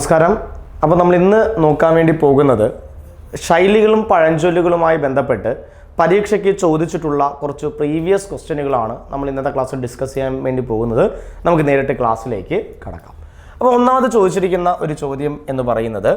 നമസ്കാരം. അപ്പോൾ നമ്മൾ ഇന്ന് നോക്കാൻ വേണ്ടി പോകുന്നത് ശൈലികളും പഴഞ്ചൊല്ലുകളുമായി ബന്ധപ്പെട്ട് പരീക്ഷയ്ക്ക് ചോദിച്ചിട്ടുള്ള കുറച്ച് പ്രീവിയസ് ക്വസ്റ്റ്യനുകളാണ് നമ്മൾ ഇന്നത്തെ ക്ലാസ്സിൽ ഡിസ്കസ് ചെയ്യാൻ വേണ്ടി പോകുന്നത്. നമുക്ക് നേരിട്ട് ക്ലാസ്സിലേക്ക് കടക്കാം. അപ്പോൾ ഒന്നാമത് ചോദിച്ചിരിക്കുന്ന ഒരു ചോദ്യം എന്ന് പറയുന്നത്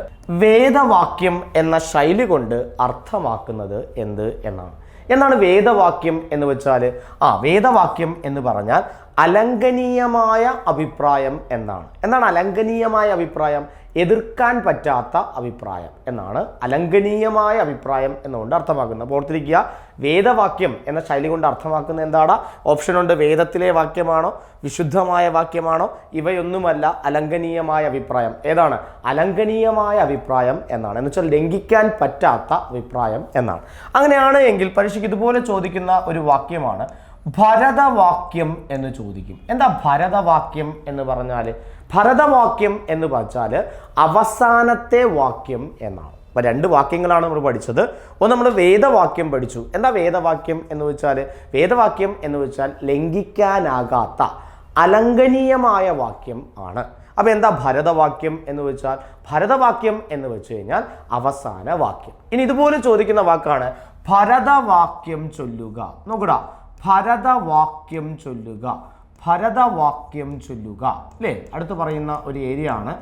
വേദവാക്യം എന്ന ശൈലി കൊണ്ട് അർത്ഥമാക്കുന്നത് എന്ത് എന്നാണ്. എന്നാണ് വേദവാക്യം എന്ന് വെച്ചാൽ ആ വേദവാക്യം എന്ന് പറഞ്ഞാൽ അലംഘനീയമായ അഭിപ്രായം എന്നാണ്. എന്താണ് അലംഘനീയമായ അഭിപ്രായം? എതിർക്കാൻ പറ്റാത്ത അഭിപ്രായം എന്നാണ് അലംഘനീയമായ അഭിപ്രായം എന്നുകൊണ്ട് അർത്ഥമാക്കുന്നത്. ഓർത്തിരിക്കുക വേദവാക്യം എന്ന ശൈലി കൊണ്ട് അർത്ഥമാക്കുന്നത് എന്താണ് ഓപ്ഷൻ ഉണ്ട് വേദത്തിലെ വാക്യമാണോ വിശുദ്ധമായ വാക്യമാണോ ഇവയൊന്നുമല്ല അലംഘനീയമായ അഭിപ്രായം. ഏതാണ്? അലംഘനീയമായ അഭിപ്രായം എന്നാണ്. എന്ന് വെച്ചാൽ ലംഘിക്കാൻ പറ്റാത്ത അഭിപ്രായം എന്നാണ്. അങ്ങനെയാണ് എങ്കിൽ പരീക്ഷയ്ക്ക് ഇതുപോലെ ചോദിക്കുന്ന ഒരു വാക്യമാണ് ഭരതവാക്യം എന്ന് ചോദിക്കും. എന്താ ഭരതവാക്യം എന്ന് പറഞ്ഞാൽ ഭരതവാക്യം എന്ന് പറഞ്ഞാൽ അവസാനത്തെ വാക്യം എന്നാണ്. അപ്പോൾ രണ്ട് വാക്യങ്ങളാണ് നമ്മൾ പഠിച്ചത്. ഒന്ന് നമ്മൾ വേദവാക്യം പഠിച്ചു. എന്താ വേദവാക്യം എന്ന് വെച്ചാൽ വേദവാക്യം എന്ന് വെച്ചാൽ ലംഘിക്കാനാകാത്ത അലംഘനീയമായ വാക്യം ആണ്. അപ്പൊ എന്താ ഭരതവാക്യം എന്ന് വെച്ചാൽ? ഭരതവാക്യം എന്ന് വെച്ച് കഴിഞ്ഞാൽ അവസാന വാക്യം. ഇനി ഇതുപോലെ ചോദിക്കുന്ന വാക്കാണ് ഭരതവാക്യം ചൊല്ലുക. നോക്കടാ ഭരതവാക്യം ചൊല്ലുക. ഭരതവാക്യം ചൊല്ലുക. അല്ലേ? അടുത്ത് പറയുന്ന ഒരു ഏരിയ ആണ്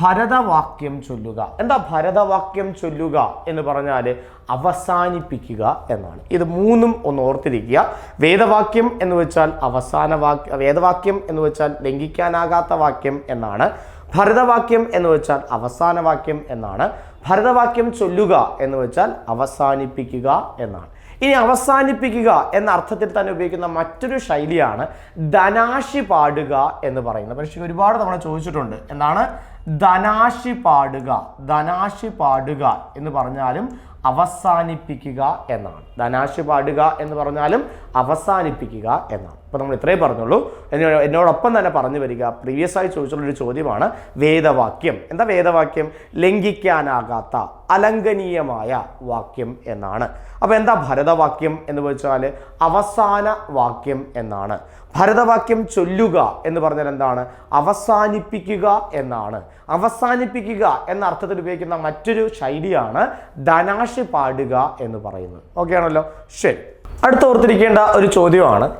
ഭരതവാക്യം ചൊല്ലുക. എന്താ ഭരതവാക്യം ചൊല്ലുക എന്ന് പറഞ്ഞാൽ അവസാനിപ്പിക്കുക എന്നാണ്. ഇത് മൂന്നും ഒന്ന് ഓർത്തിരിക്കുക. വേദവാക്യം എന്ന് വെച്ചാൽ അവസാന വാക്യ വേദവാക്യം എന്ന് വെച്ചാൽ ലംഘിക്കാനാകാത്ത വാക്യം എന്നാണ്. ഭരതവാക്യം എന്ന് വെച്ചാൽ അവസാന വാക്യം എന്നാണ്. ഭരതവാക്യം ചൊല്ലുക എന്ന് വെച്ചാൽ അവസാനിപ്പിക്കുക എന്നാണ്. ഇനി അവസാനിപ്പിക്കുക എന്ന അർത്ഥത്തിൽ തന്നെ ഉപയോഗിക്കുന്ന മറ്റൊരു ശൈലിയാണ് ധനാശി പാടുക എന്ന് പറയുന്നത്. പക്ഷേ ഒരുപാട് നമ്മൾ ചോദിച്ചിട്ടുണ്ട് എന്താണ്? ധനാശി പാടുക ധനാശി പാടുക എന്ന് പറഞ്ഞാലും അവസാനിപ്പിക്കുക എന്നാണ്. ധനാശ് പാടുക എന്ന് പറഞ്ഞാലും അവസാനിപ്പിക്കുക എന്നാണ്. അപ്പോൾ നമ്മൾ ഇത്രയേ പറഞ്ഞുള്ളൂ. എന്നോട് എന്നോടൊപ്പം തന്നെ പറഞ്ഞു വരിക. പ്രീവിയസ് ആയി ചോദിച്ചുള്ള ഒരു ചോദ്യമാണ് വേദവാക്യം. എന്താ വേദവാക്യം? ലംഘിക്കാനാകാത്ത അലംഘനീയമായ വാക്യം എന്നാണ്. അപ്പോൾ എന്താ ഭരതവാക്യം എന്ന് വെച്ചാൽ അവസാന വാക്യം എന്നാണ്. ഭരതവാക്യം ചൊല്ലുക എന്ന് പറഞ്ഞാൽ എന്താണ്? അവസാനിപ്പിക്കുക എന്നാണ്. അവസാനിപ്പിക്കുക എന്ന അർത്ഥത്തിൽ ഉപയോഗിക്കുന്ന മറ്റൊരു ശൈലിയാണ് ധനാശി പാടുക എന്ന് പറയുന്നത്. ഓക്കെ ആണല്ലോ? ശരി. അടുത്ത ഓർത്തിരിക്കേണ്ട ഒരു ചോദ്യമാണ്.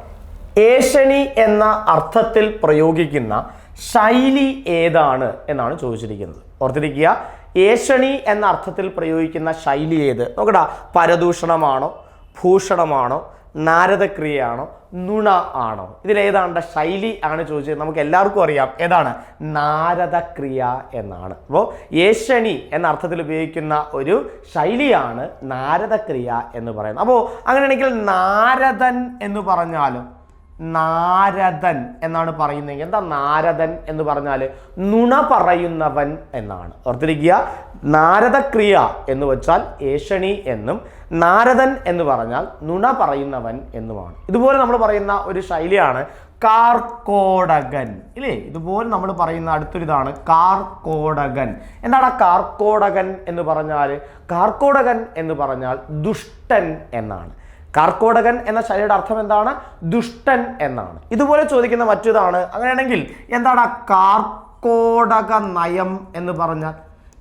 ഏഷണി എന്ന അർത്ഥത്തിൽ പ്രയോഗിക്കുന്ന ശൈലി ഏതാണ് എന്നാണ് ചോദിച്ചിരിക്കുന്നത്. ഓർത്തിരിക്കുക ഏഷണി എന്ന അർത്ഥത്തിൽ പ്രയോഗിക്കുന്ന ശൈലി ഏത്? നോക്കടാ പരദൂഷണമാണോ ഭൂഷണമാണോ നാരദക്രിയയാണോ നുണ ആണോ? ഇതിലേതാണ്ട് ശൈലി ആണ് ചോദിച്ചത്. നമുക്ക് എല്ലാവർക്കും അറിയാം ഏതാണ്? നാരദക്രിയ എന്നാണ്. അപ്പോൾ യേശണി എന്ന അർത്ഥത്തിൽ ഉപയോഗിക്കുന്ന ഒരു ശൈലിയാണ് നാരദക്രിയ എന്ന് പറയുന്നത്. അപ്പോൾ അങ്ങനെയാണെങ്കിൽ നാരദൻ എന്ന് പറഞ്ഞാലും നാരദൻ എന്നാണ് പറയുന്നത്. എന്താ നാരദൻ എന്ന് പറഞ്ഞാൽ നുണ പറയുന്നവൻ എന്നാണ്. ഓർത്തിരിക്കുക നാരദക്രിയ എന്ന് വെച്ചാൽ ഏഷണി എന്നും നാരദൻ എന്ന് പറഞ്ഞാൽ നുണ പറയുന്നവൻ എന്നുമാണ്. ഇതുപോലെ നമ്മൾ പറയുന്ന ഒരു ശൈലിയാണ് കാർക്കോടകൻ. ഇല്ലേ? ഇതുപോലെ നമ്മൾ പറയുന്ന അടുത്തൊരിതാണ് കാർക്കോടകൻ. എന്താണ് കാർക്കോടകൻ എന്ന് പറഞ്ഞാൽ കാർക്കോടകൻ എന്ന് പറഞ്ഞാൽ ദുഷ്ടൻ എന്നാണ്. കാർക്കോടകൻ എന്ന ശൈലിയുടെ അർത്ഥം എന്താണ്? ദുഷ്ടൻ എന്നാണ്. ഇതുപോലെ ചോദിക്കുന്ന മറ്റൊതാണ് അങ്ങനെയാണെങ്കിൽ എന്താണ് കാർക്കോടക നയം എന്ന് പറഞ്ഞാൽ?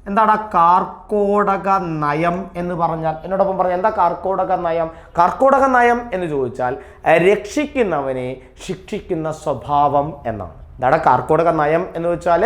എന്താണ് കാർക്കോടക നയം എന്ന് പറഞ്ഞാൽ? എന്നോടൊപ്പം പറഞ്ഞാൽ എന്താ കാർക്കോടക നയം? കാർക്കോടക നയം എന്ന് ചോദിച്ചാൽ രക്ഷിക്കുന്നവനെ ശിക്ഷിക്കുന്ന സ്വഭാവം എന്നാണ്. എന്താണ് കാർക്കോടക നയം എന്ന് വെച്ചാൽ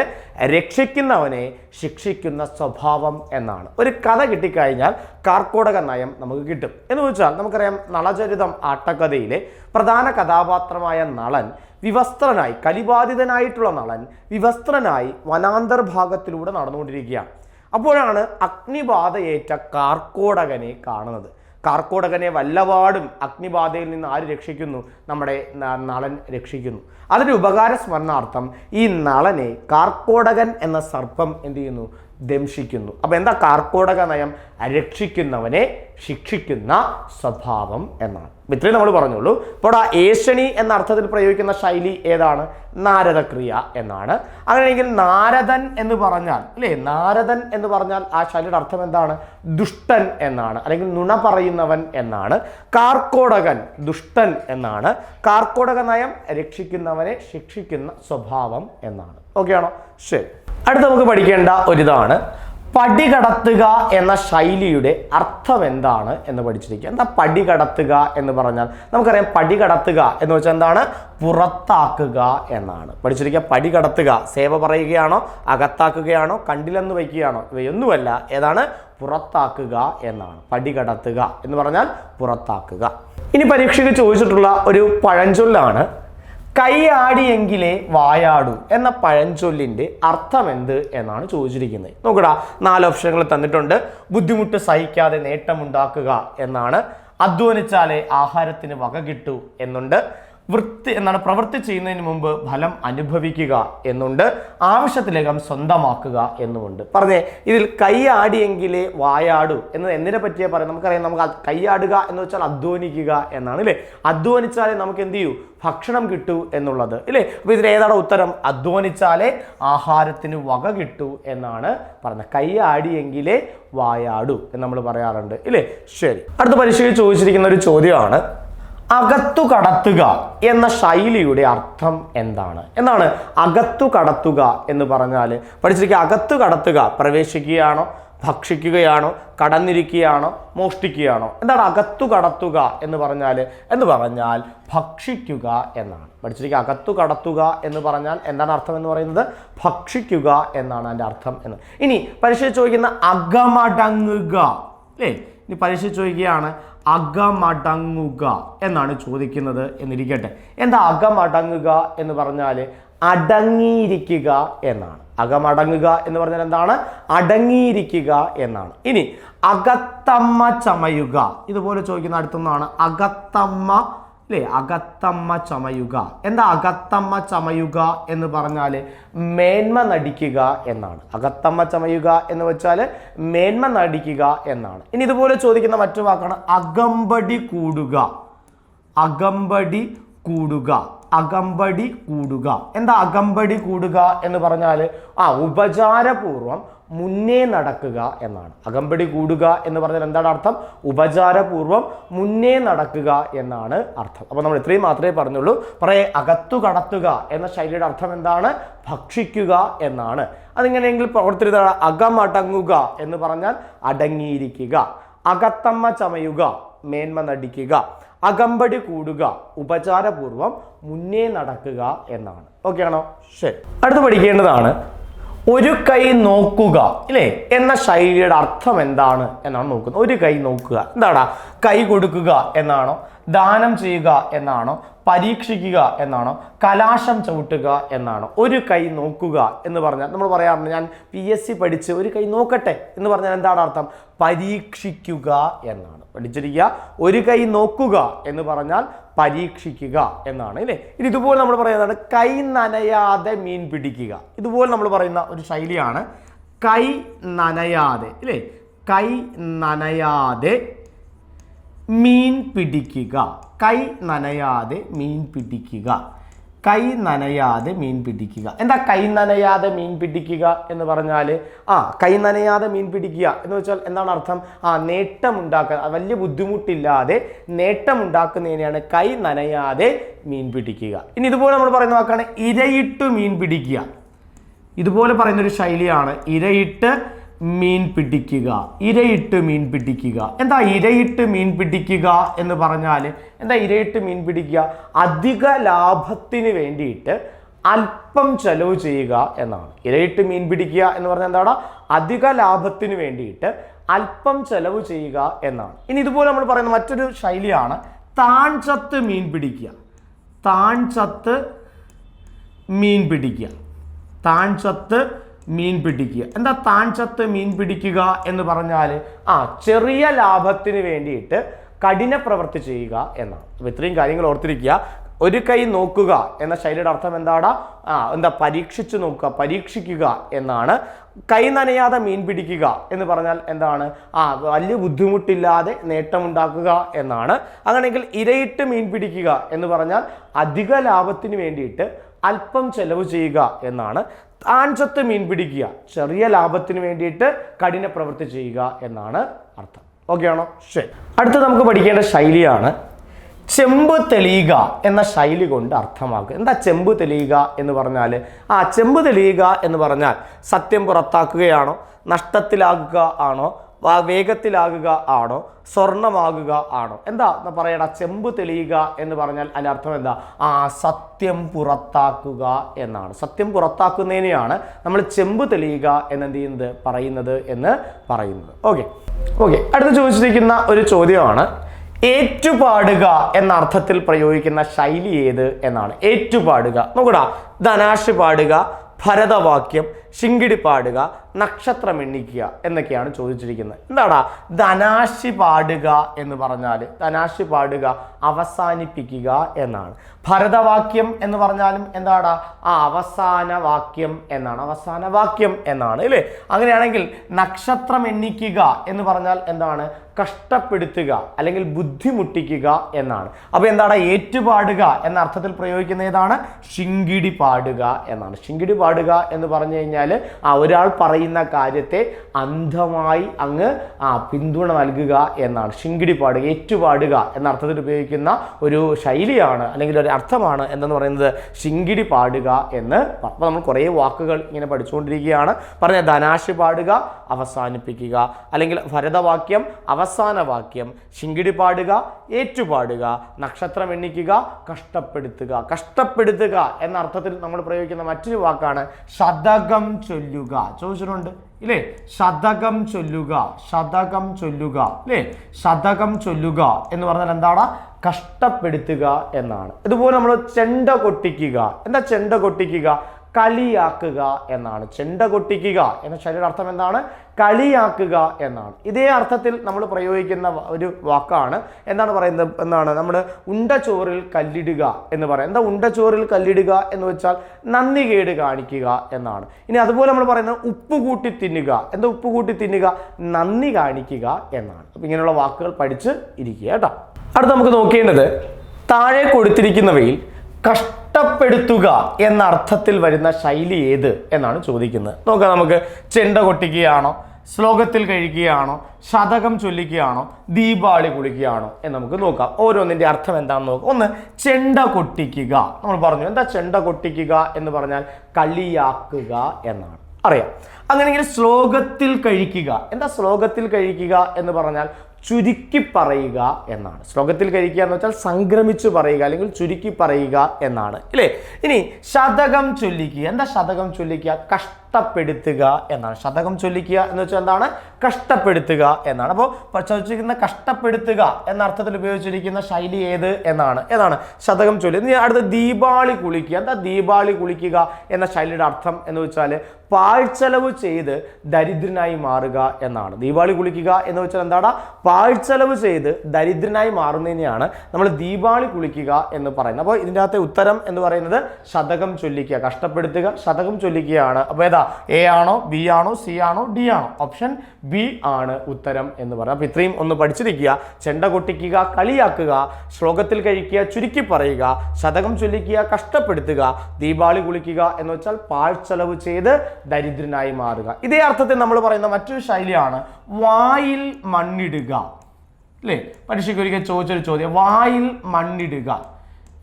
രക്ഷിക്കുന്നവനെ ശിക്ഷിക്കുന്ന സ്വഭാവം എന്നാണ്. ഒരു കഥ കിട്ടിക്കഴിഞ്ഞാൽ കാർക്കോടക നയം നമുക്ക് കിട്ടും. എന്ന് വെച്ചാൽ നമുക്കറിയാം നളചരിതം ആട്ടക്കഥയിലെ പ്രധാന കഥാപാത്രമായ നളൻ വിവസ്ത്രനായി കലിബാധിതനായിട്ടുള്ള നളൻ വിവസ്ത്രനായി വനാന്തർ ഭാഗത്തിലൂടെ നടന്നുകൊണ്ടിരിക്കുകയാണ്. അപ്പോഴാണ് അഗ്നിബാധയേറ്റ കാർക്കോടകനെ കാണുന്നത്. കാർക്കോടകനെ വല്ലപാടും അഗ്നിബാധയിൽ നിന്ന് ആര് രക്ഷിക്കുന്നു? നമ്മുടെ നളൻ രക്ഷിക്കുന്നു. അതിന്റെ ഉപകാര സ്മരണാർത്ഥം ഈ നളനെ കാർക്കോടകൻ എന്ന സർപ്പം എന്ത് ചെയ്യുന്നു? ദംശിക്കുന്നു. അപ്പോൾ എന്താ കാർക്കോടക നയം? രക്ഷിക്കുന്നവനെ ശിക്ഷിക്കുന്ന സ്വഭാവം എന്നാണ്. ഇത്രയും നമ്മൾ പറഞ്ഞുള്ളൂ. ഇപ്പോൾ ആ ഏഷണി എന്ന അർത്ഥത്തിൽ പ്രയോഗിക്കുന്ന ശൈലി ഏതാണ്? നാരദക്രിയ എന്നാണ്. അങ്ങനെയെങ്കിൽ നാരദൻ എന്ന് പറഞ്ഞാൽ അല്ലേ? നാരദൻ എന്ന് പറഞ്ഞാൽ ആ ശൈലിയുടെ അർത്ഥം എന്താണ്? ദുഷ്ടൻ എന്നാണ്. അല്ലെങ്കിൽ നുണ പറയുന്നവൻ എന്നാണ്. കാർക്കോടകൻ ദുഷ്ടൻ എന്നാണ്. കാർക്കോടക നയം രക്ഷിക്കുന്നവനെ ശിക്ഷിക്കുന്ന സ്വഭാവം എന്നാണ്. ഓക്കെ ആണോ ശരി. അടുത്ത് നമുക്ക് പഠിക്കേണ്ട ഒരിതാണ്. പടി കടത്തുക എന്ന ശൈലിയുടെ അർത്ഥം എന്താണ് എന്ന് പഠിച്ചിരിക്കുക. എന്താ പടി കടത്തുക എന്ന് പറഞ്ഞാൽ? നമുക്കറിയാം പടി കടത്തുക എന്ന് വെച്ചാൽ എന്താണ്? പുറത്താക്കുക എന്നാണ്. പഠിച്ചിരിക്കുക പടി കടത്തുക സേവ പറയുകയാണോ? അകത്താക്കുകയാണോ? കണ്ടില്ലെന്ന് വയ്ക്കുകയാണോ? ഇവയൊന്നുമല്ല. ഏതാണ്? പുറത്താക്കുക എന്നാണ്. പടി കടത്തുക എന്ന് പറഞ്ഞാൽ പുറത്താക്കുക. ഇനി പരീക്ഷയ്ക്ക് ചോദിച്ചിട്ടുള്ള ഒരു പഴഞ്ചൊല്ലാണ് കൈ ആടിയെങ്കിലേ വായാടൂ എന്ന പഴഞ്ചൊല്ലിന്റെ അർത്ഥം എന്ത് എന്നാണ് ചോദിച്ചിരിക്കുന്നത്. നോക്കടാ നാല് ഓപ്ഷനുകൾ തന്നിട്ടുണ്ട്. ബുദ്ധിമുട്ട് സഹിക്കാതെ നേട്ടമുണ്ടാക്കുക എന്നാണ്. അധ്വാനിച്ചാലേ ആഹാരത്തിന് വക കിട്ടൂ എന്നുണ്ട്. വൃത്തി എന്നാണ് പ്രവൃത്തി ചെയ്യുന്നതിന് മുമ്പ് ഫലം അനുഭവിക്കുക എന്നുണ്ട്. ആവശ്യത്തിലകം സ്വന്തമാക്കുക എന്നുമുണ്ട്. പറഞ്ഞേ ഇതിൽ കൈയാടിയെങ്കിലേ വായാടു എന്നത് എന്തിനെ പറ്റിയാ പറയാം നമുക്കറിയാം നമുക്ക് കൈയാടുക എന്ന് വെച്ചാൽ അധ്വാനിക്കുക എന്നാണ് അല്ലേ അധ്വാനിച്ചാലേ നമുക്ക് എന്ത് ചെയ്യൂ? ഭക്ഷണം കിട്ടൂ എന്നുള്ളത് ഇല്ലേ? അപ്പോൾ ഇതിൽ ഏതാണ് ഉത്തരം? അധ്വാനിച്ചാലേ ആഹാരത്തിന് വക കിട്ടൂ എന്നാണ് പറഞ്ഞത്. കൈയാടിയെങ്കിലേ വായാടു എന്ന് നമ്മൾ പറയാറുണ്ട്. ഇല്ലേ? ശരി. അടുത്ത പരീക്ഷയിൽ ചോദിച്ചിരിക്കുന്ന ഒരു ചോദ്യമാണ്. അകത്തു കടത്തുക എന്ന ശൈലിയുടെ അർത്ഥം എന്താണ്? എന്നാണ് അകത്തു കടത്തുക എന്ന് പറഞ്ഞാൽ പഠിച്ചിരിക്കുക അകത്തു കടത്തുക പ്രവേശിക്കുകയാണോ ഭക്ഷിക്കുകയാണോ കടന്നിരിക്കുകയാണോ മോഷ്ടിക്കുകയാണോ? എന്താണ് അകത്തു കടത്തുക എന്ന് പറഞ്ഞാൽ എന്ന് പറഞ്ഞാൽ ഭക്ഷിക്കുക എന്നാണ്. പഠിച്ചിരിക്കുക അകത്തു കടത്തുക എന്ന് പറഞ്ഞാൽ എന്താണ് അർത്ഥം എന്ന് പറയുന്നത്? ഭക്ഷിക്കുക എന്നാണ് അതിന്റെ അർത്ഥം എന്ന്. ഇനി പരീക്ഷ ചോദിക്കുന്ന അകമടങ്ങുക. അല്ലേ? ഇനി പരീക്ഷ ചോദിക്കുകയാണ് അകമടങ്ങുക എന്നാണ് ചോദിക്കുന്നത് എന്നിരിക്കട്ടെ. എന്താ അകമടങ്ങുക എന്ന് പറഞ്ഞാൽ അടങ്ങിയിരിക്കുക എന്നാണ്. അകമടങ്ങുക എന്ന് പറഞ്ഞാൽ എന്താണ്? അടങ്ങിയിരിക്കുക എന്നാണ്. ഇനി അകത്തമ്മ ചമയുക. ഇതുപോലെ ചോദിക്കുന്ന അടുത്തൊന്നാണ് അകത്തമ്മ അല്ലേ അകത്തമ്മ ചമയുക. എന്താ അകത്തമ്മ ചമയുക എന്ന് പറഞ്ഞാൽ മേന്മ നടിക്കുക എന്നാണ്. അകത്തമ്മ ചമയുക എന്ന് വെച്ചാൽ മേന്മ നടിക്കുക എന്നാണ്. ഇനി ഇതുപോലെ ചോദിക്കുന്ന മറ്റു വാക്കാണ് അകമ്പടി കൂടുക. അകമ്പടി കൂടുക. അകമ്പടി കൂടുക. എന്താ അകമ്പടി കൂടുക എന്ന് പറഞ്ഞാൽ ആ ഉപചാരപൂർവം മുന്നേ നടക്കുക എന്നാണ്. അകമ്പടി കൂടുക എന്ന് പറഞ്ഞാൽ എന്താണ് അർത്ഥം? ഉപചാരപൂർവം മുന്നേ നടക്കുക എന്നാണ് അർത്ഥം. അപ്പോൾ നമ്മൾ ഇത്രയും മാത്രമേ പറഞ്ഞുള്ളൂ. പറയേ അകത്തു കടത്തുക എന്ന ശൈലിയുടെ അർത്ഥം എന്താണ്? ഭക്ഷിക്കുക എന്നാണ്. അതിങ്ങനെയെങ്കിൽ പ്രവർത്തിരുന്ന അകമടങ്ങുക എന്ന് പറഞ്ഞാൽ അടങ്ങിയിരിക്കുക. അകത്തമ്മ ചമയുക മേന്മ നടിക്കുക. അകമ്പടി കൂടുക ഉപചാരപൂർവം മുന്നേ നടക്കുക എന്നാണ്. ഓക്കെ ആണോ ശരി. അടുത്ത് പഠിക്കേണ്ടതാണ് ഒരു കൈ നോക്കുക ഇല്ലേ? എന്ന ശൈലിയുടെ അർത്ഥം എന്താണ് എന്നാണ് നോക്കുന്നത്. ഒരു കൈ നോക്കുക. എന്താടാ? കൈ കൊടുക്കുക എന്നാണോ? ദാനം ചെയ്യുക എന്നാണോ? പരീക്ഷിക്കുക എന്നാണോ? കലാശം ചവിട്ടുക എന്നാണോ? ഒരു കൈ നോക്കുക എന്ന് പറഞ്ഞാൽ നമ്മൾ പറയാറുണ്ട് ഞാൻ പി എസ് സി പഠിച്ച് ഒരു കൈ നോക്കട്ടെ എന്ന് പറഞ്ഞാൽ എന്താണ് അർത്ഥം? പരീക്ഷിക്കുക എന്നാണ്. പഠിച്ചിരിക്കുക. ഒരു കൈ നോക്കുക എന്ന് പറഞ്ഞാൽ പരീക്ഷിക്കുക എന്നാണ് അല്ലേ? ഇനി ഇതുപോലെ നമ്മൾ പറയുന്നതാണ് കൈ നനയാതെ മീൻ പിടിക്കുക. ഇതുപോലെ നമ്മൾ പറയുന്ന ഒരു ശൈലിയാണ് കൈ നനയാതെ ഇല്ലേ? കൈ നനയാതെ മീൻ പിടിക്കുക. കൈ നനയാതെ മീൻ പിടിക്കുക. കൈ നനയാതെ മീൻ പിടിക്കുക. എന്താ കൈ നനയാതെ മീൻ പിടിക്കുക എന്ന് പറഞ്ഞാൽ ആ കൈ നനയാതെ മീൻ പിടിക്കുക എന്ന് വെച്ചാൽ എന്താണ് അർത്ഥം? ആ നേട്ടമുണ്ടാക്കുക വലിയ ബുദ്ധിമുട്ടില്ലാതെ നേട്ടമുണ്ടാക്കുന്നതിനെയാണ് കൈ നനയാതെ മീൻ പിടിക്കുക. ഇനി ഇതുപോലെ നമ്മൾ പറയുന്ന വാക്കാണ് ഇരയിട്ട് മീൻ പിടിക്കുക. ഇതുപോലെ പറയുന്നൊരു ശൈലിയാണ് ഇരയിട്ട് മീൻ പിടിക്കുക. ഇരയിട്ട് മീൻ പിടിക്കുക. എന്താ ഇരയിട്ട് മീൻ പിടിക്കുക എന്ന് പറഞ്ഞാൽ എന്താ ഇരയിട്ട് മീൻ പിടിക്കുക? അധിക ലാഭത്തിന് വേണ്ടിയിട്ട് അല്പം ചെലവ് ചെയ്യുക എന്നാണ്. ഇരയിട്ട് മീൻ പിടിക്കുക എന്ന് പറഞ്ഞാൽ എന്താണ് അധിക ലാഭത്തിന് വേണ്ടിയിട്ട് അല്പം ചെലവ് ചെയ്യുക എന്നാണ്. ഇനി ഇതുപോലെ നമ്മൾ പറയുന്ന മറ്റൊരു ശൈലിയാണ് താൺചത്ത് മീൻ പിടിക്കുക. താൺചത്ത് മീൻ പിടിക്കുക. താൺചത്ത് മീൻ പിടിക്കുക. എന്താ താൺചത്ത് മീൻ പിടിക്കുക എന്ന് പറഞ്ഞാൽ ആ ചെറിയ ലാഭത്തിന് വേണ്ടിയിട്ട് കഠിന പ്രവൃത്തി ചെയ്യുക എന്നാണ്. അപ്പോൾ ഇത്രയും കാര്യങ്ങൾ ഓർത്തിരിക്കുക. ഒരു കൈ നോക്കുക എന്ന ശൈലിയുടെ അർത്ഥം എന്താടാ? ആ എന്താ പരീക്ഷിച്ചു നോക്കുക പരീക്ഷിക്കുക എന്നാണ്. കൈ നനയാതെ മീൻ പിടിക്കുക എന്ന് പറഞ്ഞാൽ എന്താണ്? ആ വലിയ ബുദ്ധിമുട്ടില്ലാതെ നേട്ടമുണ്ടാക്കുക എന്നാണ്. അങ്ങനെയെങ്കിൽ ഇരയിട്ട് മീൻ പിടിക്കുക എന്ന് പറഞ്ഞാൽ അധിക ലാഭത്തിന് വേണ്ടിയിട്ട് അല്പം ചെലവ് ചെയ്യുക എന്നാണ്. താൻചത്ത് മീൻ പിടിക്കുക. ചെറിയ ലാഭത്തിന് വേണ്ടിയിട്ട് കഠിന പ്രവൃത്തി ചെയ്യുക എന്നാണ് അർത്ഥം. ഓക്കെ ആണോ? ശരി. അടുത്ത് നമുക്ക് പഠിക്കേണ്ട ശൈലിയാണ് ചെമ്പ് തെളിയുക എന്ന ശൈലി കൊണ്ട് അർത്ഥമാക്കുക. എന്താ ചെമ്പ് തെളിയുക എന്ന് പറഞ്ഞാൽ ആ ചെമ്പ് തെളിയുക എന്ന് പറഞ്ഞാൽ സത്യം പുറത്താക്കുകയാണോ? നഷ്ടത്തിലാകുക ആണോ? വേഗത്തിലാകുക ആണോ? സ്വർണമാകുക ആണോ? എന്താ പറയടാ ചെമ്പ് തെളിയുക എന്ന് പറഞ്ഞാൽ അതിന്റെ അർത്ഥം എന്താ? ആ സത്യം പുറത്താക്കുക എന്നാണ്. സത്യം പുറത്താക്കുന്നതിനെയാണ് നമ്മൾ ചെമ്പ് തെളിയുക എന്നെന്ത് ചെയ്യുന്നത്? പറയുന്നത് എന്ന് പറയുന്നത്. ഓക്കെ ഓക്കെ അടുത്ത് ചോദിച്ചിരിക്കുന്ന ഒരു ചോദ്യമാണ്. ഏറ്റുപാടുക എന്ന അർത്ഥത്തിൽ പ്രയോഗിക്കുന്ന ശൈലി ഏത് എന്നാണ്? ഏറ്റുപാടുക. നോക്കടാ ധനാഷ് പാടുക ഭരതവാക്യം ശിങ്കിടി പാടുക നക്ഷത്രം എണ്ണിക്കുക എന്നൊക്കെയാണ് ചോദിച്ചിരിക്കുന്നത്. എന്താടാ? ധനാശി പാടുക എന്ന് പറഞ്ഞാൽ ധനാശി പാടുക അവസാനിപ്പിക്കുക എന്നാണ്. ഭരതവാക്യം എന്ന് പറഞ്ഞാലും എന്താടാ? ആ അവസാന വാക്യം എന്നാണ്. അവസാന വാക്യം എന്നാണ് അല്ലേ? അങ്ങനെയാണെങ്കിൽ നക്ഷത്രം എണ്ണിക്കുക എന്ന് പറഞ്ഞാൽ എന്താണ്? കഷ്ടപ്പെടുത്തുക അല്ലെങ്കിൽ ബുദ്ധിമുട്ടിക്കുക എന്നാണ്. അപ്പോൾ എന്താണ് ഏറ്റുപാടുക എന്ന അർത്ഥത്തിൽ പ്രയോഗിക്കുന്ന ഏതാണ്? ശിങ്കിടി പാടുക എന്നാണ്. ശിങ്കിടി പാടുക എന്ന് പറഞ്ഞു കഴിഞ്ഞാൽ ആ ഒരാൾ പറയുന്ന കാര്യത്തെ അന്ധമായി അങ്ങ് ആ പിന്തുണ നൽകുക എന്നാണ്. ശിങ്കിടി പാടുക ഏറ്റുപാടുക എന്ന അർത്ഥത്തിൽ ഉപയോഗിക്കുന്ന ഒരു ശൈലിയാണ് അല്ലെങ്കിൽ ഒരു അർത്ഥമാണ് എന്തെന്ന് പറയുന്നത്? ശിങ്കിടി പാടുക എന്ന്. അപ്പോൾ നമ്മൾ കുറേ വാക്കുകൾ ഇങ്ങനെ പഠിച്ചുകൊണ്ടിരിക്കുകയാണ്. പറഞ്ഞ ധനാശി പാടുക അവസാനിപ്പിക്കുക. അല്ലെങ്കിൽ ഭരതവാക്യം അവസാന വാക്യം ശിങ്കിടി പാടുക ഏറ്റുപാടുക. നക്ഷത്രം എണ്ണിക്കുക കഷ്ടപ്പെടുത്തുക. കഷ്ടപ്പെടുത്തുക എന്ന അർത്ഥത്തിൽ നമ്മൾ പ്രയോഗിക്കുന്ന മറ്റൊരു വാക്കാണ് ശതകം ചൊല്ലുക. ചോദിച്ചിട്ടുണ്ട് ഇല്ലേ? ശതകം ചൊല്ലുക ശതകം ചൊല്ലുക അല്ലേ ശതകം ചൊല്ലുക എന്ന് പറഞ്ഞാൽ എന്താണ്? കഷ്ടപ്പെടുത്തുക എന്നാണ്. ഇതുപോലെ നമ്മൾ ചെണ്ട കൊട്ടിക്കുക. എന്താ ചെണ്ട കൊട്ടിക്കുക? കളിയാക്കുക എന്നാണ്. ചെണ്ട കൊട്ടിക്കുക എന്ന ശരീര അർത്ഥം എന്താണ്? കളിയാക്കുക എന്നാണ്. ഇതേ അർത്ഥത്തിൽ നമ്മൾ പ്രയോഗിക്കുന്ന ഒരു വാക്കാണ്. എന്താണ് പറയുന്നത്? എന്നാണ് നമ്മൾ ഉണ്ടച്ചോറിൽ കല്ലിടുക എന്ന് പറയാം. എന്താ ഉണ്ടച്ചോറിൽ കല്ലിടുക എന്ന് വെച്ചാൽ നന്ദി കേട് കാണിക്കുക എന്നാണ്. ഇനി അതുപോലെ നമ്മൾ പറയുന്നത് ഉപ്പ് കൂട്ടി തിന്നുക. എന്താ ഉപ്പ് കൂട്ടി തിന്നുക? നന്ദി കാണിക്കുക എന്നാണ്. അപ്പം ഇങ്ങനെയുള്ള വാക്കുകൾ പഠിച്ച് ഇരിക്കുക കേട്ടോ. അടുത്ത് നമുക്ക് നോക്കേണ്ടത് താഴെ കൊടുത്തിരിക്കുന്നവയിൽ കഷ്ടപ്പെടുത്തുക എന്ന അർത്ഥത്തിൽ വരുന്ന ശൈലി ഏത് എന്നാണ് ചോദിക്കുന്നത്. നോക്കാം നമുക്ക്. ചെണ്ട കൊട്ടിക്കുകയാണോ ശ്ലോകത്തിൽ കഴിക്കുകയാണോ ശതകം ചൊല്ലിക്കുകയാണോ ദീപാവളി കുളിക്കുകയാണോ എന്ന് നമുക്ക് നോക്കാം. ഓരോന്നിന്റെ അർത്ഥം എന്താണെന്ന് നോക്കാം. ഒന്ന് ചെണ്ട കൊട്ടിക്കുക. നമ്മൾ പറഞ്ഞു എന്താ ചെണ്ട കൊട്ടിക്കുക എന്ന് പറഞ്ഞാൽ കളിയാക്കുക എന്നാണ്. അറിയാം. അങ്ങനെയെങ്കിൽ ശ്ലോകത്തിൽ കഴിക്കുക. എന്താ ശ്ലോകത്തിൽ കഴിക്കുക എന്ന് പറഞ്ഞാൽ ചുരുക്കി പറയുക എന്നാണ്. ശ്ലോകത്തിൽ കഴിക്കുക എന്ന് വെച്ചാൽ സംക്രമിച്ചു പറയുക അല്ലെങ്കിൽ ചുരുക്കി പറയുക എന്നാണ്. ഇല്ലേ? ഇനി ശതകം ചൊല്ലിക്കുക. എന്താ ശതകം ചൊല്ലിക്കുക? കഷ്ടപ്പെടുത്തുക എന്നാണ്. ശതകം ചൊല്ലിക്കുക എന്ന് വെച്ചാൽ എന്താണ്? കഷ്ടപ്പെടുത്തുക എന്നാണ്. അപ്പോൾ ചോദിച്ചിരിക്കുന്ന കഷ്ടപ്പെടുത്തുക എന്ന അർത്ഥത്തിൽ ഉപയോഗിച്ചിരിക്കുന്ന ശൈലി ഏത് എന്നാണ്. ഏതാണ്? ശതകം ചൊല്ലി. അടുത്ത ദീപാവളി കുളിക്കുക. എന്താ ദീപാവളി കുളിക്കുക എന്ന ശൈലിയുടെ അർത്ഥം എന്ന് വെച്ചാൽ പാഴ്ചെലവ് ചെയ്ത് ദരിദ്രനായി മാറുക എന്നാണ്. ദീപാവളി കുളിക്കുക എന്ന് വെച്ചാൽ എന്താണ്? പാഴ്ചെലവ് ചെയ്ത് ദരിദ്രനായി മാറുന്നതിനെയാണ് നമ്മൾ ദീപാവളി കുളിക്കുക എന്ന് പറയുന്നത്. അപ്പോൾ ഇതിന്റെ അകത്തെ ഉത്തരം എന്ന് പറയുന്നത് ശതകം ചൊല്ലിക്കുക കഷ്ടപ്പെടുത്തുക ശതകം ചൊല്ലിക്കുകയാണ്. അപ്പോൾ ഏതാ? എ ആണോ ബി ആണോ സി ആണോ ഡി ആണോ? ഓപ്ഷൻ ബി ആണ് ഉത്തരം എന്ന് പറയുന്നത് അപ്പോൾ ഇത്രയും ഒന്ന് പഠിച്ചിരിക്കുക ചെണ്ട കൊട്ടിക്കുക കളിയാക്കുക ശ്ലോകത്തിൽ കഴിക്കുക ചുരുക്കി പറയുക ശതകം ചൊല്ലിക്കുക കഷ്ടപ്പെടുത്തുക ദീപാവലി കുളിക്കുക എന്ന് വെച്ചാൽ പാഴ്ചെലവ് ചെയ്ത് ദരിദ്രനായി മാറുക. ഇതേ അർത്ഥത്തിൽ നമ്മൾ പറയുന്ന മറ്റൊരു ശൈലിയാണ് വായിൽ മണ്ണിടുക. അല്ലേ പരീക്ഷയ്ക്ക് ഒരിക്കൽ ചോദിച്ചൊരു ചോദ്യം വായിൽ മണ്ണിടുക.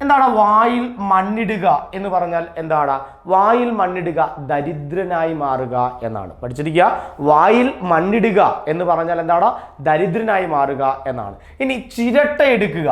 എന്താണ് വായിൽ മണ്ണിടുക എന്ന് പറഞ്ഞാൽ എന്താണ്? വായിൽ മണ്ണിടുക ദരിദ്രനായി മാറുക എന്നാണ്. പഠിച്ചിരിക്കുക. വായിൽ മണ്ണിടുക എന്ന് പറഞ്ഞാൽ എന്താണ്? ദരിദ്രനായി മാറുക എന്നാണ്. ഇനി ചിരട്ട എടുക്കുക.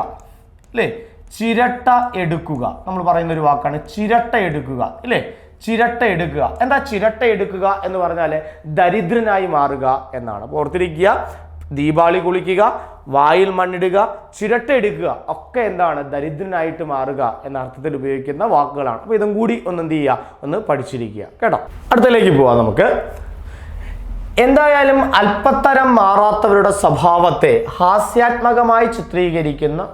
അല്ലേ ചിരട്ട എടുക്കുക. നമ്മൾ പറയുന്ന ഒരു വാക്കാണ് ചിരട്ട എടുക്കുക. അല്ലേ ചിരട്ട എടുക്കുക. എന്താ ചിരട്ട എടുക്കുക എന്ന് പറഞ്ഞാൽ ദരിദ്രനായി മാറുക എന്നാണ്. ഓർത്തിരിക്കുക ദീപാവലി കുളിക്കുക വായിൽ മണ്ണിടുക ചിരട്ട എടുക്കുക ഒക്കെ എന്താണ്? ദരിദ്രനായിട്ട് മാറുക എന്ന അർത്ഥത്തിൽ ഉപയോഗിക്കുന്ന വാക്കുകളാണ്. അപ്പോൾ ഇതും കൂടി ഒന്ന് എന്ത് ചെയ്യുക? ഒന്ന് പഠിച്ചിരിക്കുക. കേട്ടോ? അടുത്തലേക്ക് പോവാം നമുക്ക്. എന്തായാലും അല്പത്തരം മാറാത്തവരുടെ സ്വഭാവത്തെ ഹാസ്യാത്മകമായി ചിത്രീകരിക്കുന്ന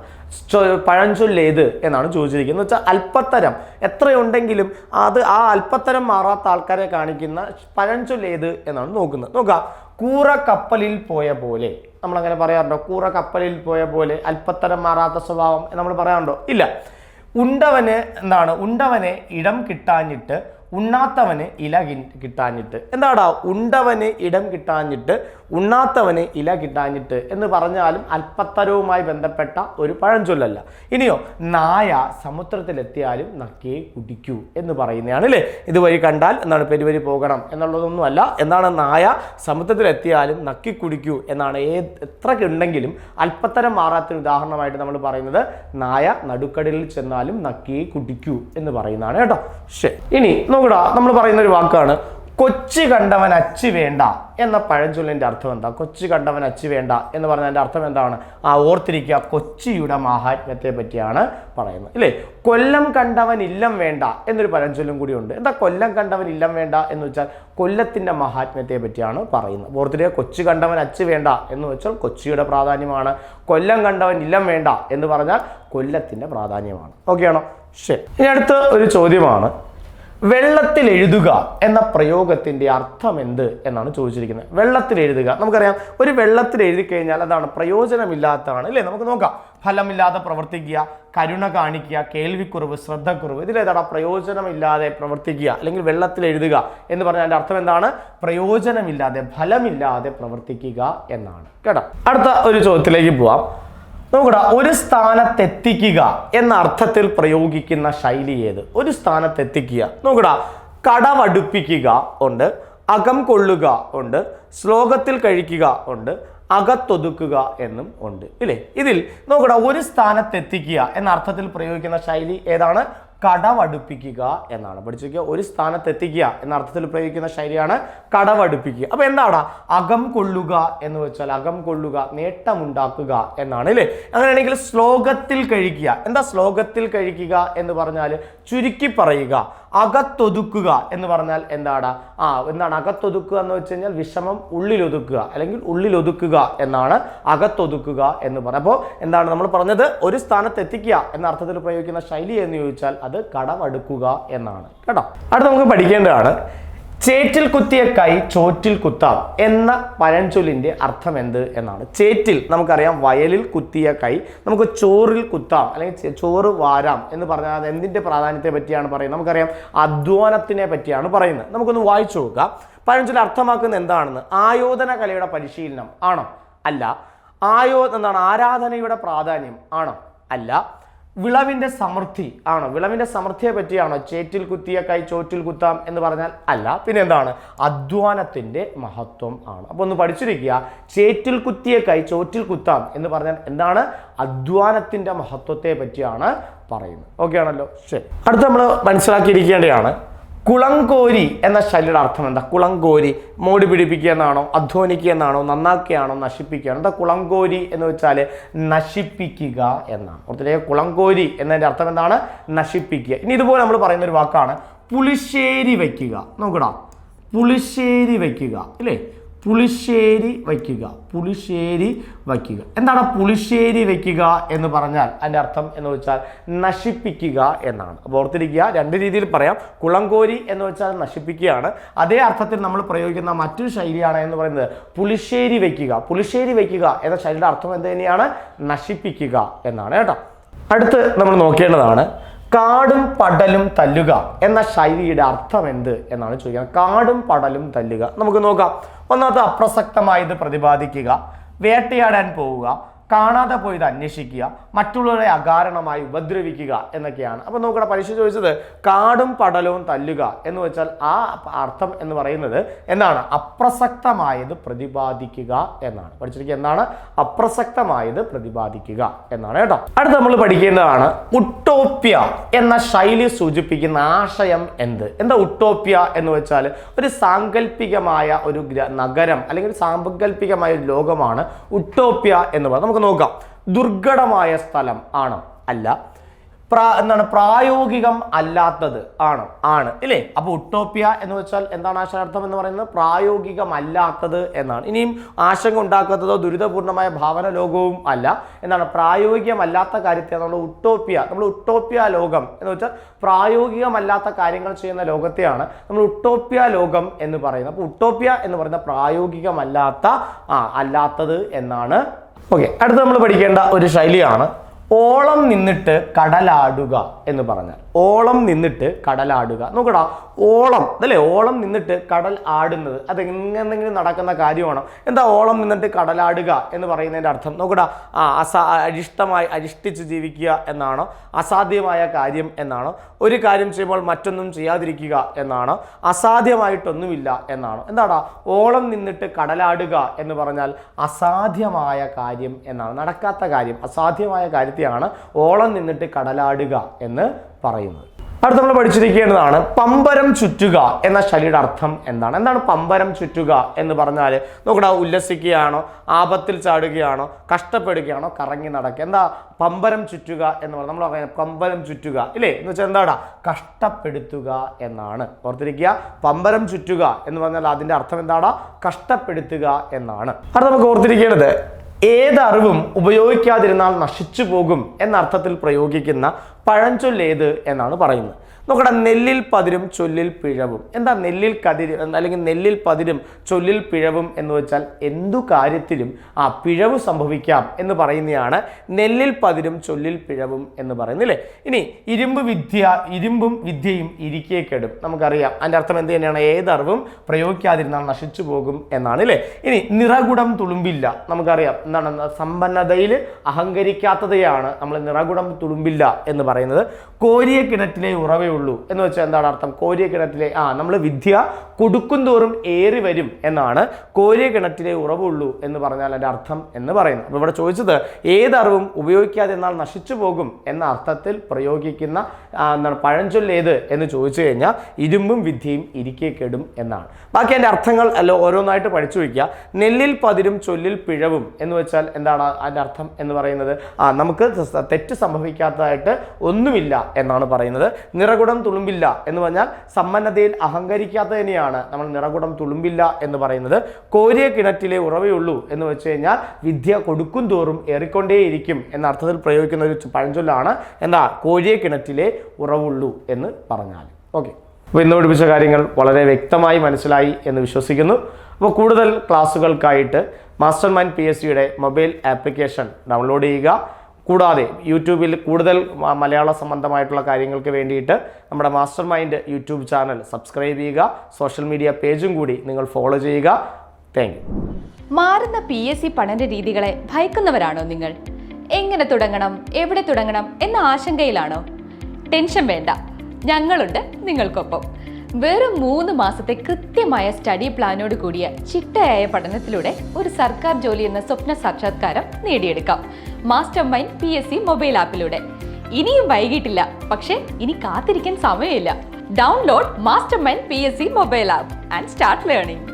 പഴഞ്ചൊല്ലേത് എന്നാണ് ചോദിച്ചിരിക്കുന്നത്. വെച്ചാൽ അല്പത്തരം. എത്രയുണ്ടെങ്കിലും അത് ആ അല്പത്തരം മാറാത്ത ആൾക്കാരെ കാണിക്കുന്ന പഴഞ്ചൊല്ലേത് എന്നാണ് നോക്കുന്നത്. നോക്കാം. കൂറ കപ്പലിൽ പോയ പോലെ. നമ്മളങ്ങനെ പറയാറുണ്ടോ? കൂറ കപ്പലിൽ പോയ പോലെ അല്പത്തരം മാറാത്ത സ്വഭാവം നമ്മൾ പറയാറുണ്ടോ? ഇല്ല. ഉണ്ടവന് എന്താണ്? ഉണ്ടവനെ ഇടം കിട്ടാഞ്ഞിട്ട് ഉണ്ണാത്തവന് ഇല കിട്ടാഞ്ഞിട്ട്. എന്താടാ? ഉണ്ടവന് ഇടം കിട്ടാഞ്ഞിട്ട് ഉണ്ണാത്തവന് ഇല കിട്ടാഞ്ഞിട്ട് എന്ന് പറഞ്ഞാലും അല്പത്തരവുമായി ബന്ധപ്പെട്ട ഒരു പഴഞ്ചൊല്ലല്ല. ഇനിയോ നായ സമുദ്രത്തിലെത്തിയാലും നക്കിയെ കുടിക്കൂ എന്ന് പറയുന്നതാണ് അല്ലേ ഇതുവഴി കണ്ടാൽ എന്താണ് പെരുവരി പോകണം എന്നുള്ളതൊന്നുമല്ല. എന്താണ് നായ സമുദ്രത്തിലെത്തിയാലും നക്കി കുടിക്കൂ എന്നാണ് ഏത് എത്രയൊക്കെ ഉണ്ടെങ്കിലും അല്പത്തരം മാറാത്തൊരു ഉദാഹരണമായിട്ട് നമ്മൾ പറയുന്നത് നായ നടുക്കടലിൽ ചെന്നാലും നക്കിയെ കുടിക്കൂ എന്ന് പറയുന്നതാണ് കേട്ടോ. ശരി. ഇനി നോക്കടാ നമ്മൾ പറയുന്ന ഒരു വാക്കാണ് കൊച്ചി കണ്ടവൻ അച്ചു വേണ്ട എന്ന പഴഞ്ചൊല്ലിന്റെ അർത്ഥം എന്താ? കൊച്ചി കണ്ടവൻ അച്ചു വേണ്ട എന്ന് പറഞ്ഞതിന്റെ അർത്ഥം എന്താണ്? ആ ഓർത്തിരിക്കുക കൊച്ചിയുടെ മാഹാത്മ്യത്തെ പറ്റിയാണ് പറയുന്നത്. ഇല്ലേ? കൊല്ലം കണ്ടവൻ ഇല്ലം വേണ്ട എന്നൊരു പഴഞ്ചൊല്ലും കൂടിയുണ്ട് എന്താ കൊല്ലം കണ്ടവൻ ഇല്ലം വേണ്ട എന്ന് വെച്ചാൽ കൊല്ലത്തിന്റെ മഹാത്മ്യത്തെ പറ്റിയാണ് പറയുന്നത്. ഓർത്തിരിക്കുക കൊച്ചി കണ്ടവൻ അച്ചു വേണ്ട എന്ന് വെച്ചാൽ കൊച്ചിയുടെ പ്രാധാന്യമാണ്. കൊല്ലം കണ്ടവൻ ഇല്ലം വേണ്ട എന്ന് പറഞ്ഞാൽ കൊല്ലത്തിന്റെ പ്രാധാന്യമാണ്. ഓക്കെയാണോ? ശരി. ഇനി അടുത്ത ഒരു ചോദ്യമാണ്. വെള്ളത്തിൽ എഴുതുക എന്ന പ്രയോഗത്തിന്റെ അർത്ഥം എന്ത് എന്നാണ് ചോദിച്ചിരിക്കുന്നത്. വെള്ളത്തിൽ എഴുതുക. നമുക്കറിയാം ഒരു വെള്ളത്തിൽ എഴുതി കഴിഞ്ഞാൽ അതാണ് പ്രയോജനമില്ലാത്തതാണ് അല്ലേ? നമുക്ക് നോക്കാം. ഫലമില്ലാതെ പ്രവർത്തിക്കുക കരുണ കാണിക്കുക കേൾവിക്കുറവ് ശ്രദ്ധക്കുറവ് ഇതിലേതാണ് പ്രയോജനമില്ലാതെ പ്രവർത്തിക്കുക. അല്ലെങ്കിൽ വെള്ളത്തിൽ എഴുതുക എന്ന് പറഞ്ഞാൽ അതിന്റെ അർത്ഥം എന്താണ്? പ്രയോജനമില്ലാതെ ഫലമില്ലാതെ പ്രവർത്തിക്കുക എന്നാണ്. കേട്ടോ. അടുത്ത ഒരു ചോദ്യത്തിലേക്ക് പോവാം. നോക്കടാ ഒരു സ്ഥാനത്തെത്തിക്കുക എന്ന അർത്ഥത്തിൽ പ്രയോഗിക്കുന്ന ശൈലി ഏത്? ഒരു സ്ഥാനത്തെത്തിക്കുക. നോക്കടാ കടവടുപ്പിക്കുക ഉണ്ട് അകം കൊള്ളുക ഉണ്ട് ശ്ലോകത്തിൽ കഴിക്കുക ഉണ്ട് അകത്തൊതുക്കുക എന്നും ഉണ്ട്. ഇല്ലേ? ഇതിൽ നോക്കടാ ഒരു സ്ഥാനത്തെത്തിക്കുക എന്ന അർത്ഥത്തിൽ പ്രയോഗിക്കുന്ന ശൈലി ഏതാണ്? കടവടുപ്പിക്കുക എന്നാണ്. പഠിച്ചിരിക്കുക ഒരു സ്ഥാനത്ത് എത്തിക്കുക എന്ന അർത്ഥത്തിൽ പ്രയോഗിക്കുന്ന ശൈലിയാണ് കടവടുപ്പിക്കുക അപ്പൊ എന്താണ് അകം കൊള്ളുക എന്ന് വെച്ചാൽ അകം കൊള്ളുക നേട്ടമുണ്ടാക്കുക എന്നാണ് അല്ലേ? അങ്ങനെയാണെങ്കിൽ ശ്ലോകത്തിൽ കഴിക്കുക. എന്താ ശ്ലോകത്തിൽ കഴിക്കുക എന്ന് പറഞ്ഞാൽ ചുരുക്കി പറയുക. അകത്തൊതുക്കുക എന്ന് പറഞ്ഞാൽ എന്താണ് ആ എന്താണ് അകത്തൊതുക്കുക എന്ന് വെച്ച് കഴിഞ്ഞാൽ വിഷമം ഉള്ളിലൊതുക്കുക അല്ലെങ്കിൽ ഉള്ളിലൊതുക്കുക എന്നാണ് അകത്തൊതുക്കുക എന്ന് പറയുന്നത് അപ്പോൾ എന്താണ് നമ്മൾ പറഞ്ഞത്? ഒരു സ്ഥാനത്ത് എത്തിക്കുക എന്ന അർത്ഥത്തിൽ പ്രയോഗിക്കുന്ന ശൈലി എന്ന് ചോദിച്ചാൽ അത് കടമടുക്കുക എന്നാണ്. കേട്ടോ? അടുത്ത് നമുക്ക് പഠിക്കേണ്ടതാണ്. ചേറ്റിൽ കുത്തിയ കൈ ചോറ്റിൽ കുത്താം എന്ന പഴഞ്ചൊല്ലിന്റെ അർത്ഥം എന്ത് എന്നാണ്. ചേറ്റിൽ നമുക്കറിയാം വയലിൽ കുത്തിയ കൈ നമുക്ക് ചോറിൽ കുത്താം അല്ലെങ്കിൽ ചോറ് വാരാം എന്ന് പറഞ്ഞാൽ അത് എന്തിന്റെ പ്രാധാന്യത്തെ പറ്റിയാണ് പറയുന്നത്. നമുക്കറിയാം അധ്വാനത്തിനെ പറ്റിയാണ് പറയുന്നത്. നമുക്കൊന്ന് വായിച്ചു നോക്കുക പഴഞ്ചൊല്ലി അർത്ഥമാക്കുന്നത് എന്താണെന്ന്? ആയോധന കലയുടെ പരിശീലനം ആണോ? അല്ല. ആയോ എന്താണ് ആരാധനയുടെ പ്രാധാന്യം ആണോ? അല്ല. വിളവിന്റെ സമൃദ്ധി ആണോ? വിളവിന്റെ സമൃദ്ധിയെ പറ്റിയാണോ? ചേറ്റിൽ കുത്തിയ കൈ ചോറ്റിൽ കുത്താം എന്ന് പറഞ്ഞാൽ അല്ല പിന്നെ എന്താണ് അധ്വാനത്തിന്റെ മഹത്വം ആണ്. അപ്പോൾ ഒന്ന് പഠിച്ചിരിക്കുക. ചേറ്റിൽ കുത്തിയ കൈ ചോറ്റിൽ കുത്താം എന്ന് പറഞ്ഞാൽ എന്താണ്? അധ്വാനത്തിന്റെ മഹത്വത്തെ പറ്റിയാണ് പറയുന്നത്. ഓക്കെ ആണല്ലോ? ശരി. അടുത്ത നമ്മൾ മനസ്സിലാക്കിയിരിക്കേണ്ടതാണ് കുളങ്കോരി എന്ന ശൈലിയുടെ അർത്ഥം എന്താ? കുളങ്കോരി മോടി പിടിപ്പിക്കുക എന്നാണോ അധ്വാനിക്കുക എന്നാണോ നന്നാക്കുകയാണോ നശിപ്പിക്കുകയാണോ? എന്താ കുളങ്കോരി എന്ന് വെച്ചാൽ നശിപ്പിക്കുക എന്നാണ്. ഓർത്തില്ലേ? കുളങ്കോരി എന്നതിന്റെ അർത്ഥം എന്താണ്? നശിപ്പിക്കുക. ഇനി ഇതുപോലെ നമ്മൾ പറയുന്ന ഒരു വാക്കാണ് പുളിശ്ശേരി വയ്ക്കുക നോക്കടാ. പുളിശ്ശേരി വയ്ക്കുക ഇല്ലേ? പുളിശ്ശേരി വയ്ക്കുക. പുളിശ്ശേരി വയ്ക്കുക. എന്താണ് പുളിശ്ശേരി വയ്ക്കുക എന്ന് പറഞ്ഞാൽ? അതിന്റെ അർത്ഥം എന്ന് വെച്ചാൽ നശിപ്പിക്കുക എന്നാണ്. അപ്പോൾ ഓർത്തിരിക്കുക രണ്ട് രീതിയിൽ പറയാം. കുളങ്കോരി എന്ന് വെച്ചാൽ നശിപ്പിക്കുകയാണ്. അതേ അർത്ഥത്തിൽ നമ്മൾ പ്രയോഗിക്കുന്ന മറ്റൊരു ശൈലിയാണ് എന്ന് പറയുന്നത് പുളിശ്ശേരി വയ്ക്കുക. പുളിശ്ശേരി വയ്ക്കുക എന്ന ശൈലിയുടെ അർത്ഥം എന്ത് തന്നെയാണ്? നശിപ്പിക്കുക എന്നാണ് കേട്ടോ. അടുത്ത് നമ്മൾ നോക്കേണ്ടതാണ് കാടും പടലും തല്ലുക എന്ന ശൈലിയുടെ അർത്ഥം എന്ത് എന്നാണ് ചോദിക്കുന്നത്. കാടും പടലും തല്ലുക. നമുക്ക് നോക്കാം. ഒന്നാമത്തെ അപ്രസക്തമായത് പ്രതിപാദിക്കുക വേട്ടയാടാൻ പോവുക. കാണാതെ പോയത് അന്വേഷിക്കുക മറ്റുള്ളവരെ അകാരണമായി ഉപദ്രവിക്കുക എന്നൊക്കെയാണ്. അപ്പോൾ നോക്കട്ടെ പരീക്ഷ ചോദിച്ചത് കാടും പടലവും തല്ലുക എന്ന് വെച്ചാൽ ആ അർത്ഥം എന്ന് പറയുന്നത് എന്താണ്? അപ്രസക്തമായത് പ്രതിപാദിക്കുക എന്നാണ്. പഠിച്ചിരിക്കുക എന്താണ്? അപ്രസക്തമായത് പ്രതിപാദിക്കുക എന്നാണ് കേട്ടോ. അടുത്ത നമ്മൾ പഠിക്കേണ്ടതാണ് ഉട്ടോപ്യ എന്ന ശൈലി സൂചിപ്പിക്കുന്ന ആശയം എന്ത്? എന്താ ഉട്ടോപ്യ എന്ന് വെച്ചാൽ ഒരു സാങ്കല്പികമായ ഒരു നഗരം അല്ലെങ്കിൽ സാങ്കല്പികമായ ഒരു ലോകമാണ് ഉട്ടോപ്യ എന്ന് പറയുന്നത്. നമുക്ക് നോക്കാം. ദുർഘടമായ സ്ഥലം ആണ്. അല്ല. പ്രാ എന്താണ്? പ്രായോഗികം അല്ലാത്തത് ആണ്. ആണ്. ഇല്ലേ? അപ്പോൾ ഉട്ടോപ്പിയ എന്ന് വെച്ചാൽ എന്താണ് ആശയാർത്ഥം എന്ന് പറയുന്നത്? പ്രായോഗികമല്ലാത്തത് എന്നാണ്. ഇനിയും ആശങ്ക ഉണ്ടാക്കാത്തതോ ദുരിതപൂർണമായ ഭാവന ലോകവും അല്ല. എന്താണ്? പ്രായോഗികമല്ലാത്ത കാര്യത്തെ നമ്മൾ ഉട്ടോപ്പിയ നമ്മൾ ഉട്ടോപ്പിയ ലോകം എന്ന് വെച്ചാൽ പ്രായോഗികമല്ലാത്ത കാര്യങ്ങൾ ചെയ്യുന്ന ലോകത്തെയാണ് നമ്മൾ ഉട്ടോപ്പിയ ലോകം എന്ന് പറയുന്നത്. അപ്പോൾ ഉട്ടോപ്പിയ എന്ന് പറയുന്ന പ്രായോഗികമല്ലാത്ത ആ അല്ലാത്തത് എന്നാണ് ഓക്കെ അടുത്ത് നമ്മൾ പഠിക്കേണ്ട ഒരു ശൈലിയാണ് ഓളം നിന്നിട്ട് കടലാടുക എന്ന് പറഞ്ഞാൽ. ഓളം നിന്നിട്ട് കടലാടുക നോക്കടാ ഓളം അതല്ലേ ഓളം നിന്നിട്ട് കടൽ ആടുന്നത്. അത് എങ്ങനെങ്കിലും നടക്കുന്ന കാര്യമാണ്? എന്താ ഓളം നിന്നിട്ട് കടലാടുക എന്ന് പറയുന്നതിന്റെ അർത്ഥം? നോക്കടാ ആ അസാ അരിഷ്ടമായി അരിഷ്ടിച്ച് ജീവിക്കുക എന്നാണോ? അസാധ്യമായ കാര്യം എന്നാണോ? ഒരു കാര്യം ചെയ്യുമ്പോൾ മറ്റൊന്നും ചെയ്യാതിരിക്കുക എന്നാണോ? അസാധ്യമായിട്ടൊന്നുമില്ല എന്നാണോ? എന്താടാ ഓളം നിന്നിട്ട് കടലാടുക എന്ന് പറഞ്ഞാൽ അസാധ്യമായ കാര്യം എന്നാണ്. നടക്കാത്ത കാര്യം അസാധ്യമായ കാര്യത്തെയാണ് ഓളം നിന്നിട്ട് കടലാടുക എന്ന് പറയുന്നത്. അടുത്ത നമ്മൾ പഠിച്ചിരിക്കേണ്ടതാണ് പമ്പരം ചുറ്റുക എന്ന ശൈലിയുടെ അർത്ഥം എന്താണ്? എന്താണ് പമ്പരം ചുറ്റുക എന്ന് പറഞ്ഞാൽ നോക്കടാ ഉല്ലസിക്കുകയാണോ ആപത്തിൽ ചാടുകയാണോ കഷ്ടപ്പെടുകയാണോ കറങ്ങി നടക്കുക. എന്താ? പമ്പരം ചുറ്റുക എന്ന് പറഞ്ഞാൽ നമ്മൾ പറയുന്നത് പമ്പരം ചുറ്റുക ഇല്ലേ? എന്ന് വെച്ചാൽ എന്താടാ? കഷ്ടപ്പെടുത്തുക എന്നാണ്. ഓർത്തിരിക്കുക പമ്പരം ചുറ്റുക എന്ന് പറഞ്ഞാൽ അതിന്റെ അർത്ഥം എന്താടാ? കഷ്ടപ്പെടുത്തുക എന്നാണ്. അത് നമുക്ക് ഓർത്തിരിക്കേണ്ടത് ഏതറിവും ഉപയോഗിക്കാതിരുന്നാൽ നശിച്ചു പോകും എന്ന അർത്ഥത്തിൽ പ്രയോഗിക്കുന്ന പഴഞ്ചൊല്ലേത് എന്നാണ് പറയുന്നത്. നോക്കടാ നെല്ലിൽ പതിരും ചൊല്ലിൽ പിഴവും. എന്താ നെല്ലിൽ കതിര് അല്ലെങ്കിൽ നെല്ലിൽ പതിരും ചൊല്ലിൽ പിഴവും എന്ന് വെച്ചാൽ എന്തു കാര്യത്തിലും ആ പിഴവ് സംഭവിക്കാം എന്ന് പറയുന്നതാണ് നെല്ലിൽ പതിരും ചൊല്ലിൽ പിഴവും എന്ന് പറയുന്നില്ലേ ഇനി ഇരുമ്പ് വിദ്യ ഇരുമ്പും വിദ്യയും ഇരിക്കേ കെടും. നമുക്കറിയാം. അതിന്റെ അർത്ഥം എന്ത് തന്നെയാണ്? ഏതറിവും പ്രയോഗിക്കാതിരുന്നാൽ നശിച്ചു പോകും എന്നാണ് അല്ലേ ഇനി നിറകുടം തുളുമ്പില്ല. നമുക്കറിയാം. എന്താണ്? സമ്പന്നതയിൽ അഹങ്കരിക്കാത്തതയാണ് നമ്മൾ നിറകുടം തുളുമ്പില്ല എന്ന് പറയുന്നത്. കോരിയ കിണറ്റിലെ ഉറവേ ഉള്ളൂ. എന്ന് വെച്ചാൽ എന്താണ് അർത്ഥം? കോരിയ കിണറ്റിലെ ആ നമ്മൾ വിദ്യ കൊടുക്കും തോറും ഏറി വരും എന്നാണ് കോരിയ കിണറ്റിലെ ഉറവുള്ളൂ എന്ന് പറഞ്ഞാൽ അതിന്റെ അർത്ഥം എന്ന് പറയുന്നു അപ്പോൾ ഇവിടെ ചോദിച്ചത് ഏതറിവും ഉപയോഗിക്കാതെ എന്നാൽ നശിച്ചു പോകും എന്ന അർത്ഥത്തിൽ പ്രയോഗിക്കുന്ന എന്താണ് പഴഞ്ചൊല്ല് ഏത് എന്ന് ചോദിച്ചു കഴിഞ്ഞാൽ ഇരുമ്പും വിദ്യയും ഇരിക്കെ കെടും എന്നാണ്. ബാക്കി അതിന്റെ അർത്ഥങ്ങൾ അല്ല ഓരോന്നായിട്ട് പഠിച്ചു വയ്ക്കുക. നെല്ലിൽ പതിരും ചൊല്ലിൽ പിഴവും എന്ന് വെച്ചാൽ എന്താണ് അതിന്റെ അർത്ഥം എന്ന് പറയുന്നത്? ആ നമുക്ക് തെറ്റ് സംഭവിക്കാത്തതായിട്ട് ഒന്നുമില്ല എന്നാണ് പറയുന്നത്. നിറകുടം തുളുമ്പില്ല എന്ന് പറഞ്ഞാൽ സമ്പന്നതയിൽ അഹങ്കരിക്കാത്തതിനെയാണ് നമ്മൾ നിറകുടം തുളുമ്പില്ല എന്ന് പറയുന്നത്. കോരിയ കിണറ്റിലെ ഉറവയുള്ളൂ എന്ന് വെച്ച് കഴിഞ്ഞാൽ വിദ്യ കൊടുക്കും തോറും ഏറിക്കൊണ്ടേയിരിക്കും എന്ന അർത്ഥത്തിൽ പ്രയോഗിക്കുന്ന ഒരു പഴഞ്ചൊല്ലാണ്. എന്താ? കോരിയ കിണറ്റിലെ ഉറവുള്ളൂ എന്ന് പറഞ്ഞാൽ. ഓക്കെ. അപ്പോൾ ഇന്ന് പഠിപ്പിച്ച കാര്യങ്ങൾ വളരെ വ്യക്തമായി മനസ്സിലായി എന്ന് വിശ്വസിക്കുന്നു. അപ്പോൾ കൂടുതൽ ക്ലാസ്സുകൾക്കായിട്ട് മാസ്റ്റർ മൈൻഡ് പി എസ് സിയുടെ മൊബൈൽ ആപ്ലിക്കേഷൻ ഡൗൺലോഡ് ചെയ്യുക. കൂടാതെ യൂട്യൂബിൽ കൂടുതൽ മലയാള സംബന്ധമായിട്ടുള്ള കാര്യങ്ങൾക്ക് വേണ്ടിയിട്ട് നമ്മുടെ master mind YouTube channel subscribe ചെയ്യുക സോഷ്യൽ മീഡിയ പേജും കൂടി നിങ്ങൾ ഫോളോ ചെയ്യുക. താങ്ക് മാറുന്ന പി എസ് സി പഠന രീതികളെ ഭയക്കുന്നവരാണോ നിങ്ങൾ? എങ്ങനെ തുടങ്ങണം എവിടെ തുടങ്ങണം എന്ന ആശങ്കയിലാണോ? ടെൻഷൻ വേണ്ട ഞങ്ങളുണ്ട് നിങ്ങൾക്കൊപ്പം. വെറും മൂന്ന് മാസത്തെ കൃത്യമായ സ്റ്റഡി പ്ലാനോട് കൂടിയ ചിട്ടയായ പഠനത്തിലൂടെ ഒരു സർക്കാർ ജോലി എന്ന സ്വപ്ന സാക്ഷാത്കാരം നേടിയെടുക്കാം. Master mind P S C mobile ആപ്പിലൂടെ ഇനിയും വൈകിട്ടില്ല. പക്ഷേ ഇനി കാത്തിരിക്കാൻ സമയമില്ല. Download master mind P S C mobile app and start learning